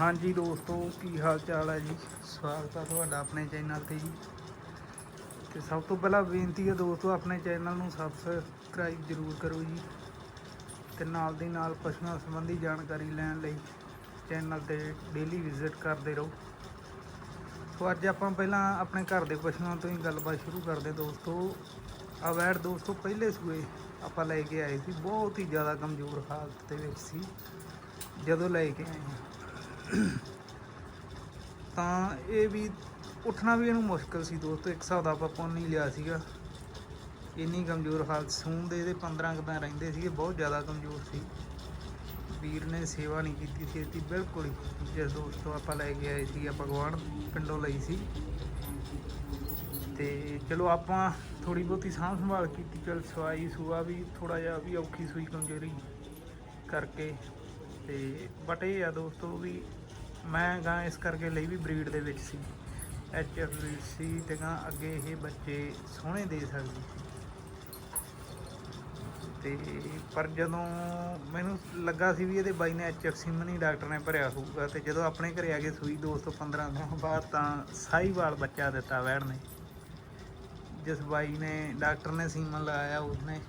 ਹਾਂਜੀ ਦੋਸਤੋ, ਕੀ ਹਾਲ ਚਾਲ ਹੈ ਜੀ? ਸਵਾਗਤ ਹੈ ਤੁਹਾਡਾ ਆਪਣੇ ਚੈਨਲ ਤੇ ਜੀ। ਤੇ ਸਭ ਤੋਂ ਪਹਿਲਾਂ ਬੇਨਤੀ ਹੈ ਦੋਸਤੋ, ਆਪਣੇ ਚੈਨਲ ਨੂੰ ਸਬਸਕ੍ਰਾਈਬ ਜ਼ਰੂਰ ਕਰੋ ਜੀ। ਤੇ ਨਾਲ ਦੀ ਨਾਲ ਪਸ਼ੂਆਂ ਸੰਬੰਧੀ ਜਾਣਕਾਰੀ ਲੈਣ ਲਈ ਚੈਨਲ ਤੇ ਡੇਲੀ ਵਿਜ਼ਿਟ ਕਰਦੇ ਰਹੋ। ਸੋ ਅੱਜ ਆਪਾਂ ਪਹਿਲਾਂ ਆਪਣੇ ਘਰ ਦੇ ਪਸ਼ੂਆਂ ਤੋਂ ਹੀ ਗੱਲਬਾਤ ਸ਼ੁਰੂ ਕਰਦੇ ਦੋਸਤੋ। ਅਵੈਰ ਦੋਸਤੋ, ਪਹਿਲੇ ਸੂਏ ਆਪਾਂ ਲੈ ਕੇ ਆਏ ਸੀ। ਬਹੁਤ ਹੀ ਜ਼ਿਆਦਾ ਕਮਜ਼ੋਰ ਹਾਲਤ ਦੇ ਵਿੱਚ ਸੀ। ਜਦੋਂ ਲੈ ਕੇ ਆਏ ਹਾਂ। ਤਾਂ ਇਹ ਵੀ ਉੱਠਣਾ ਵੀ ਇਹਨੂੰ ਮੁਸ਼ਕਲ ਸੀ ਦੋਸਤੋ, ਇੱਕ ਹਿਸਾਬ ਦਾ ਆਪਾਂ ਪੁੰਨ ਨਹੀਂ ਲਿਆ ਸੀਗਾ। ਇੰਨੀ ਕਮਜ਼ੋਰ ਹਾਲਤ, ਸੂਣ ਦੇ ਇਹਦੇ 15 ਕੁ ਦਿਨ ਰਹਿੰਦੇ ਸੀਗੇ, ਬਹੁਤ ਜ਼ਿਆਦਾ ਕਮਜ਼ੋਰ ਸੀ। ਵੀਰ ਨੇ ਸੇਵਾ ਨਹੀਂ ਕੀਤੀ ਸੀ ਇਹਦੀ, ਬਿਲਕੁਲ ਹੀ। ਜਿਸ ਦੋਸਤੋਂ ਆਪਾਂ ਲੈ ਕੇ ਆਏ ਸੀ, ਆਪਾਂ ਗਵਾਂਢ ਪਿੰਡੋਂ ਲਈ ਸੀ। ਤੇ ਚਲੋ ਆਪਾਂ ਥੋੜੀ ਬਹੁਤੀ ਸਾਂਭ ਸੰਭਾਲ ਕੀਤੀ, ਚਲ ਸਵਾਈ ਸੂਆ ਵੀ ਥੋੜਾ ਜਿਹਾ, ਵੀ ਔਖੀ ਸੂਈ ਕਮਜ਼ੋਰੀ ਕਰਕੇ। ਤੇ ਬਟ ਇਹ ਆ ਦੋਸਤੋ ਵੀ ਮੈਂ ਗਾਂ ਇਸ ਕਰਕੇ ਲਈ ਵੀ ਬਰੀਡ ਦੇ ਵਿੱਚ ਸੀ। ਐਚ ਐਫ ਬਰੀਡ ਸੀ ਤੇ ਗਾਂ ਅੱਗੇ ਇਹ ਬੱਚੇ ਸੋਹਣੇ ਦੇ ਸਕਦੀ ਸੀ। ਤੇ ਪਰ ਜਦੋਂ ਮੈਨੂੰ ਲੱਗਾ ਸੀ ਵੀ ਇਹਦੇ ਬਾਈ ਨੇ ਐਚ ਐਫ ਸਿਮਨੀ ਡਾਕਟਰ ਨੇ ਭਰਿਆ ਹੋਊਗਾ ਤੇ ਜਦੋਂ ਆਪਣੇ ਘਰੇ ਆ ਕੇ ਸੂਈ ਦੋਸਤੋ 15 ਦਿਨਾਂ ਬਾਅਦ ਤਾਂ ਸਾਈਵਾਲ ਬੱਚਾ ਦਿੱਤਾ ਵੈੜ ਨੇ। ਜਿਸ ਬਾਈ ਨੇ ਡਾਕਟਰ ਨੇ ਸੀਮਨ ਲਾਇਆ ਉਸਨੇ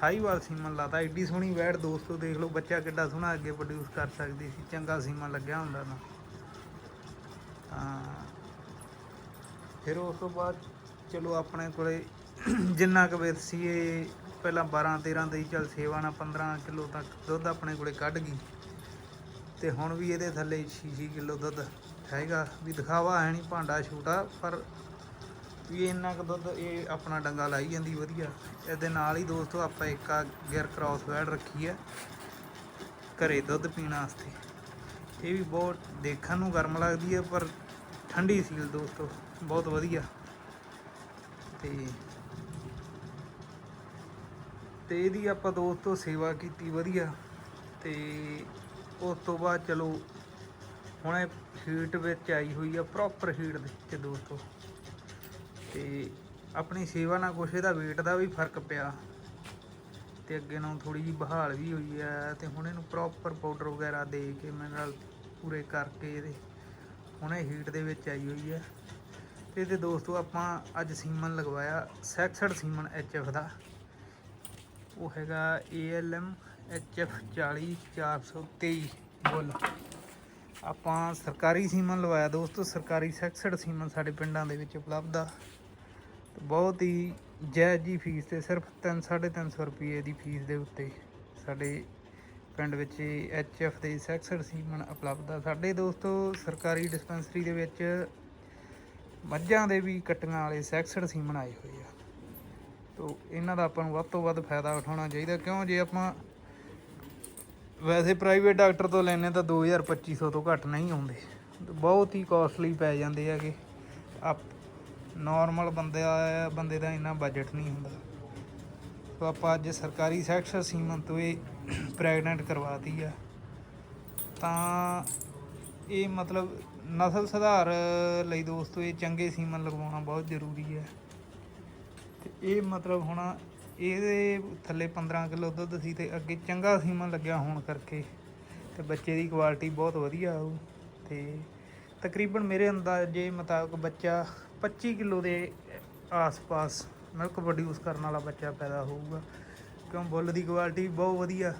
ਸਾਈਵਾਲ ਸੀਮਨ ਲਾਤਾ ਐਡੀ ਸੋਹਣੀ ਵੈੜ ਦੋਸਤੋ, ਦੇਖ ਲਓ ਬੱਚਾ ਕਿੱਡਾ ਸੋਹਣਾ ਅੱਗੇ ਪ੍ਰੋਡਿਊਸ ਕਰ ਸਕਦੀ ਸੀ, ਚੰਗਾ ਸੀਮਨ ਲੱਗਿਆ ਹੁੰਦਾ ਨਾ। ਤਾਂ ਫਿਰ ਉਸ ਤੋਂ ਬਾਅਦ ਚਲੋ ਆਪਣੇ ਕੋਲੇ ਜਿੰਨਾ ਕੁ ਵੇਤ ਸੀ, ਇਹ ਪਹਿਲਾਂ 12 13 ਦੀ ਚਲ ਸੇਵਾ ਨਾਲ 15 ਕਿਲੋ ਤੱਕ ਦੁੱਧ ਆਪਣੇ ਕੋਲੇ ਕੱਢ ਗਈ। ਤੇ ਹੁਣ ਵੀ ਇਹਦੇ ਥੱਲੇ 6-6 ਕਿਲੋ ਦੁੱਧ ਹੈਗਾ, ਵੀ ਦਿਖਾਵਾ ਹੈ ਨਹੀਂ ਭਾਂਡਾ ਛੋਟਾ ਪਰ ਵੀ ਇੰਨਾ ਕੁ ਦੁੱਧ ਇਹ ਆਪਣਾ ਡੰਗਾ ਲਾਈ ਜਾਂਦੀ ਵਧੀਆ। ਇਹਦੇ ਨਾਲ ਹੀ ਦੋਸਤੋ ਆਪਾਂ ਇੱਕ ਆ ਗਿਰ ਕ੍ਰਾਸ ਵੈਡ ਰੱਖੀ ਹੈ ਘਰੇ ਦੁੱਧ ਪੀਣ ਵਾਸਤੇ। ਇਹ ਵੀ ਬਹੁਤ ਦੇਖਣ ਨੂੰ ਗਰਮ ਲੱਗਦੀ ਹੈ ਪਰ ਠੰਡੀ ਸੀਲ ਦੋਸਤੋ, ਬਹੁਤ ਵਧੀਆ। ਤੇ ਤੇ ਇਹਦੀ ਆਪਾਂ ਦੋਸਤੋ ਸੇਵਾ ਕੀਤੀ ਵਧੀਆ। ਤੇ ਉਸ ਤੋਂ ਬਾਅਦ ਚਲੋ, ਹੁਣ ਇਹ ਹੀਟ ਵਿੱਚ ਆਈ ਹੋਈ ਆ ਪ੍ਰੋਪਰ ਹੀਟ ਦੇ ਵਿੱਚ ਦੋਸਤੋ। ਤੇ ਆਪਣੀ ਸੇਵਾ ਨਾਲ ਕੁਛ ਇਹਦਾ weight ਦਾ ਵੀ ਫ਼ਰਕ ਪਿਆ। ਤੇ ਅੱਗੇ ਨੂੰ ਥੋੜੀ ਜਿਹੀ ਬਹਾਲ ਵੀ ਹੋਈ ਹੈ ਤੇ ਹੁਣ ਇਹਨੂੰ ਪ੍ਰੋਪਰ ਪਾਊਡਰ ਵਗੈਰਾ ਦੇ ਕੇ ਮਿਨਰਲ ਪੂਰੇ ਕਰਕੇ ਇਹਦੇ ਹੁਣ ਇਹ ਹੀਟ ਦੇ ਵਿੱਚ ਆਈ ਹੋਈ ਹੈ ਤੇ ਇਹਦੇ ਦੋਸਤੋ ਆਪਾਂ ਅੱਜ ਸੀਮਨ ਲਗਵਾਇਆ ਸੈਕਸਡ ਸੀਮਨ ਐਚਐਫ ਦਾ। ਉਹ ਹੈਗਾ ALM HF 40423 ਬੁੱਲ। ਆਪਾਂ ਸਰਕਾਰੀ ਸੀਮਨ ਲਵਾਇਆ ਦੋਸਤੋ, ਸਰਕਾਰੀ ਸੈਕਸਡ ਸੀਮਨ ਸਾਡੇ ਪਿੰਡਾਂ ਦੇ ਵਿੱਚ ਉਪਲਬਧ ਆ। ਬਹੁਤ ਹੀ ਜਾਇਜ਼ ਜੀ ਫੀਸ ਤੇ ਸਿਰਫ 3 350 ਰੁਪਏ ਦੀ ਫੀਸ ਦੇ ਉੱਤੇ ਸਾਡੇ ਪਿੰਡ ਵਿੱਚ ਐਚਐਫ ਦੇ ਸੈਕਸਡ ਸੀਮਨ ਉਪਲਬਧ ਆ ਸਾਡੇ ਦੋਸਤੋ, ਸਰਕਾਰੀ ਡਿਸਪੈਂਸਰੀ ਦੇ ਵਿੱਚ ਮੱਝਾਂ ਦੇ ਵੀ ਕੱਟੀਆਂ ਵਾਲੇ ਸੈਕਸਡ ਸੀਮਨ ਆਏ ਹੋਏ ਆ। ਤੋ ਇਹਨਾਂ ਦਾ ਆਪਾਂ ਨੂੰ ਵੱਧ ਤੋਂ ਵੱਧ ਫਾਇਦਾ ਉਠਾਉਣਾ ਚਾਹੀਦਾ, ਕਿਉਂ ਜੇ ਆਪਾਂ ਵੈਸੇ ਪ੍ਰਾਈਵੇਟ ਡਾਕਟਰ ਤੋਂ ਲੈਣੇ ਤਾਂ 2000 2500 ਤੋਂ ਘੱਟ ਨਹੀਂ ਆਉਂਦੇ। ਬਹੁਤ ਹੀ ਕਾਸਟਲੀ ਪੈ ਜਾਂਦੇ ਹੈਗੇ। ਆਪ ਨਾਰਮਲ ਬੰਦੇ ਬੰਦੇ ਦਾ ਇੰਨਾ ਬਜਟ ਨਹੀਂ ਹੁੰਦਾ। ਸੋ ਆਪਾਂ ਅੱਜ ਸਰਕਾਰੀ ਸੈਕਸ਼ਨ ਸੀਮਨ ਤੋਂ ਇਹ ਪ੍ਰੈਗਨੈਂਟ ਕਰਵਾਤੀ ਆ। ਤਾਂ ਇਹ ਮਤਲਬ ਨਸਲ ਸੁਧਾਰ ਲਈ ਦੋਸਤੋ, ਇਹ ਚੰਗੇ ਸੀਮਨ ਲਗਵਾਉਣਾ ਬਹੁਤ ਜ਼ਰੂਰੀ ਹੈ ਤੇ ਇਹ ਮਤਲਬ ਹੁਣ ਇਹਦੇ ਥੱਲੇ 15 ਕਿਲੋ ਦੁੱਧ ਸੀ ਤੇ ਅੱਗੇ ਚੰਗਾ ਸੀਮਨ ਲੱਗਿਆ ਹੋਣ ਕਰਕੇ ਤੇ ਬੱਚੇ ਦੀ ਕੁਆਲਿਟੀ ਬਹੁਤ ਵਧੀਆ ਆਊ। ਤੇ ਤਕਰੀਬਨ ਮੇਰੇ ਅੰਦਾਜ਼ੇ ਮੁਤਾਬਕ ਬੱਚਾ 25 ਕਿਲੋ ਦੇ ਆਸ-ਪਾਸ ਮਿਲਕ ਪ੍ਰੋਡਿਊਸ ਕਰਨ ਵਾਲਾ ਬੱਚਾ ਪੈਦਾ ਹੋਊਗਾ। ਕਿਉਂ? ਬੁੱਲ ਦੀ ਕੁਆਲਿਟੀ ਬਹੁਤ ਵਧੀਆ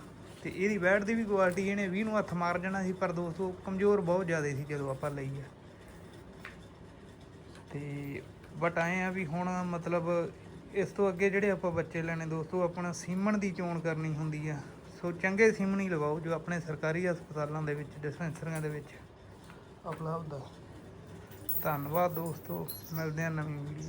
ਤੇ ਇਹਦੀ ਵੈਟ ਦੀ ਵੀ ਕੁਆਲਿਟੀ ਇਹਨੇ 20 ਨੂੰ ਹੱਥ ਮਾਰ ਜਾਣਾ ਸੀ, ਪਰ ਦੋਸਤੋ ਕਮਜ਼ੋਰ ਬਹੁਤ ਜ਼ਿਆਦਾ ਸੀ ਜਦੋਂ ਆਪਾਂ ਲਈ ਆ ਤੇ ਬਟ ਆਏ ਆ ਵੀ ਹੁਣ ਮਤਲਬ ਇਸ ਤੋਂ ਅੱਗੇ ਜਿਹੜੇ ਆਪਾਂ ਬੱਚੇ ਲੈਣੇ ਦੋਸਤੋ, ਆਪਣਾ ਸੀਮਣ ਦੀ ਚੋਣ ਕਰਨੀ ਹੁੰਦੀ ਆ। ਸੋ ਚੰਗੇ ਸੀਮਨ ਹੀ ਲਵਾਓ ਜੋ ਆਪਣੇ ਸਰਕਾਰੀ ਹਸਪਤਾਲਾਂ ਦੇ ਵਿੱਚ ਡਿਸਪੈਂਸਰੀਆਂ ਦੇ ਵਿੱਚ। ਉਪਲਬਧ ਆ ਧੰਨਵਾਦ ਦੋਸਤੋ ਮਿਲਦੇ ਹਾਂ ਨਵੀਂ ਵੀਡੀਓ